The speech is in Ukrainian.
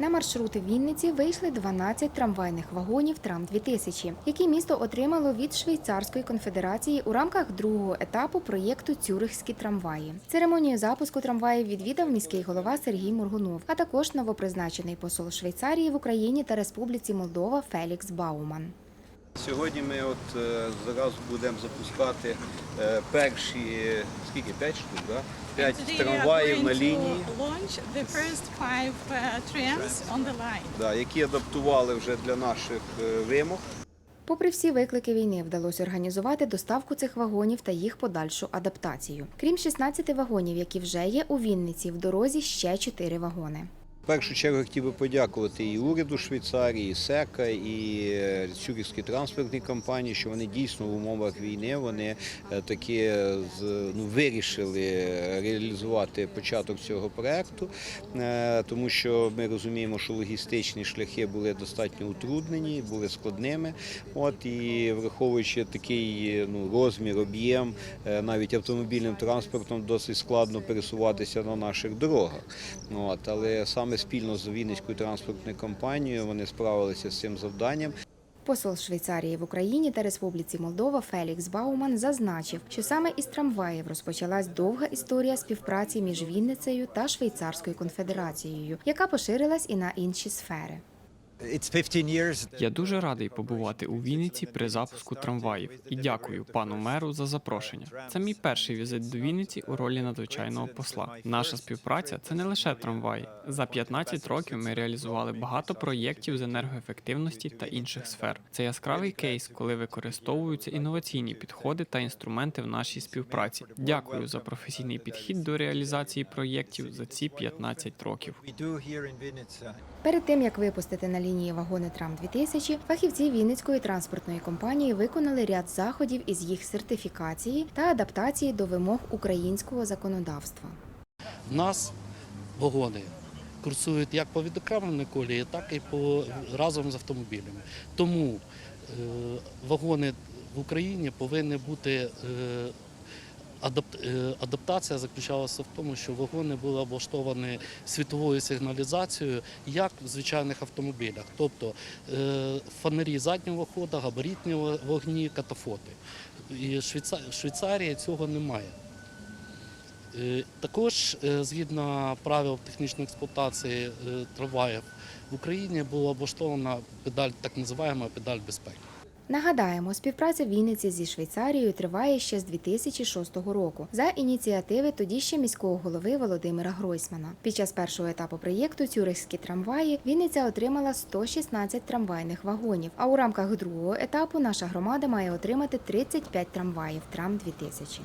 На маршрути Вінниці вийшли 12 трамвайних вагонів Трам 2000 які місто отримало від Швейцарської конфедерації у рамках другого етапу проєкту Цюрихські трамваї. Церемонію запуску трамваїв відвідав міський голова Сергій Мургунов, а також новопризначений посол Швейцарії в Україні та Республіці Молдова Фелікс Бауман. Сьогодні ми от е, зараз будемо запускати е, перші скільки п'ять штук, да? п'ять трамваїв на лінії, the first five trams on the line. да, які адаптували вже для наших е, вимог. Попри всі виклики війни, вдалося організувати доставку цих вагонів та їх подальшу адаптацію. Крім 16 вагонів, які вже є у Вінниці, в дорозі ще 4 вагони. В першу чергу хотів би подякувати і уряду Швейцарії, і СЕКа, і е, Цюрихській транспортній компанії, що вони дійсно в умовах війни вони е, таки ну, вирішили реалізувати початок цього проекту, е, тому що ми розуміємо, що логістичні шляхи були достатньо утруднені, були складними. От і враховуючи такий ну, розмір, об'єм, е, навіть автомобільним транспортом досить складно пересуватися на наших дорогах. От, але саме спільно з Вінницькою транспортною компанією вони справилися з цим завданням. Посол Швейцарії в Україні та Республіці Молдова Фелікс Бауман зазначив, що саме із трамваїв розпочалась довга історія співпраці між Вінницею та Швейцарською конфедерацією, яка поширилась і на інші сфери. It's 15 years. Я дуже радий побувати у Вінниці при запуску трамваїв і дякую пану меру за запрошення. Це мій перший візит до Вінниці у ролі надзвичайного посла. Наша співпраця це не лише трамваї. За 15 років ми реалізували багато проєктів з енергоефективності та інших сфер. Це яскравий кейс, коли використовуються інноваційні підходи та інструменти в нашій співпраці. Дякую за професійний підхід до реалізації проєктів за ці 15 років. We do here in Vinnytsia. Перед тим як випустити на лінії вагони Трам 2000 фахівці Вінницької транспортної компанії виконали ряд заходів із їх сертифікації та адаптації до вимог українського законодавства. В нас вагони курсують як по відокремленій колії, так і по разом з автомобілями. Тому е, вагони в Україні повинні бути. Е, адап- Адаптація заключалася в тому, що вагони були облаштовані світовою сигналізацією, як в звичайних автомобілях, тобто е, фонарі заднього ходу, габаритні вогні, катафоти. І в Швейца- Швейцарії цього немає. Е, Також згідно правил технічної експлуатації трамваїв в Україні була облаштована педаль, так називаємо педаль безпеки. Нагадаємо, співпраця Вінниці зі Швейцарією триває ще з 2006 року за ініціативи тоді ще міського голови Володимира Гройсмана. Під час першого етапу проєкту Цюрихські трамваї Вінниця отримала 116 трамвайних вагонів. А у рамках другого етапу наша громада має отримати 35 трамваїв Трам 2000